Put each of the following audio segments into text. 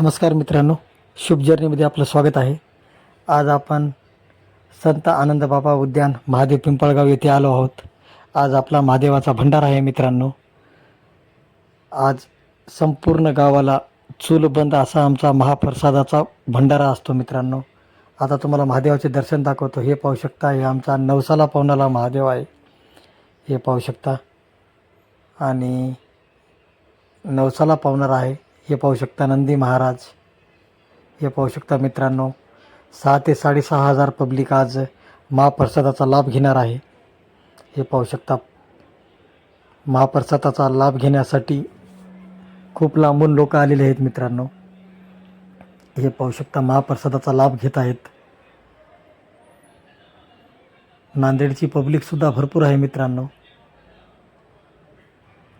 नमस्कार मित्रांनो शुभ जर्नीमध्ये आपलं स्वागत आहे. आज आपण संत आनंद बाबा उद्यान महादेव पिंपळगाव येथे आलो आहोत. आज आपला महादेवाचा भंडारा आहे मित्रांनो. आज संपूर्ण गावाला चूलबंद असा आमचा महाप्रसादाचा भंडारा असतो मित्रांनो. आता तुम्हाला महादेवाचे दर्शन दाखवतो. हे पाहू शकता हे आमचा नवसाला पावणारा महादेव आहे. हे पाहू शकता. आणि नवसाला पवनार आहे. हे पाहू शकता नंदी महाराज. हे पाहू शकता मित्रांनो सहा ते साडेसहा हजार पब्लिक आज महाप्रसादाचा लाभ घेणार आहे. हे पाहू शकता महाप्रसादाचा लाभ घेण्यासाठी खूप लांबून लोक आलेले आहेत मित्रांनो. हे पाहू शकता महाप्रसादाचा लाभ घेत आहेत. नांदेडची पब्लिकसुद्धा भरपूर आहे मित्रांनो.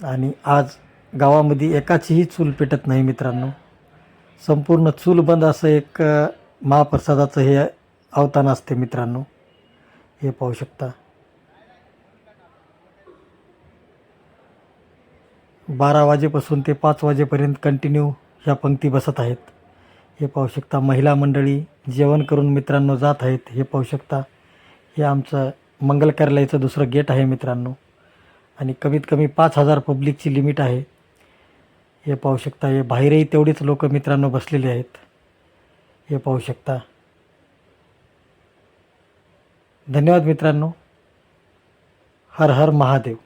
आणि आज गावामध्ये एकाचीही चूल पेटत नाही मित्रांनो. संपूर्ण चूल बंद असं एक महाप्रसादाचं हे अवतान असते मित्रांनो. हे पाहू शकता. बारा वाजेपासून ते पाच वाजेपर्यंत कंटिन्यू ह्या पंक्ती बसत आहेत. हे पाहू शकता महिला मंडळी जेवण करून मित्रांनो जात आहेत. हे पाहू शकता. हे आमचं मंगल कार्यालयाचं दुसरं गेट आहे मित्रांनो. आणि कमीत कमी पाच हजार पब्लिकची लिमिट आहे. हे पाहू शकता हे बाहेरही तेवढीच लोक मित्रांनो बसलेले आहेत. हे पाहू शकता. धन्यवाद मित्रांनो. हर हर महादेव.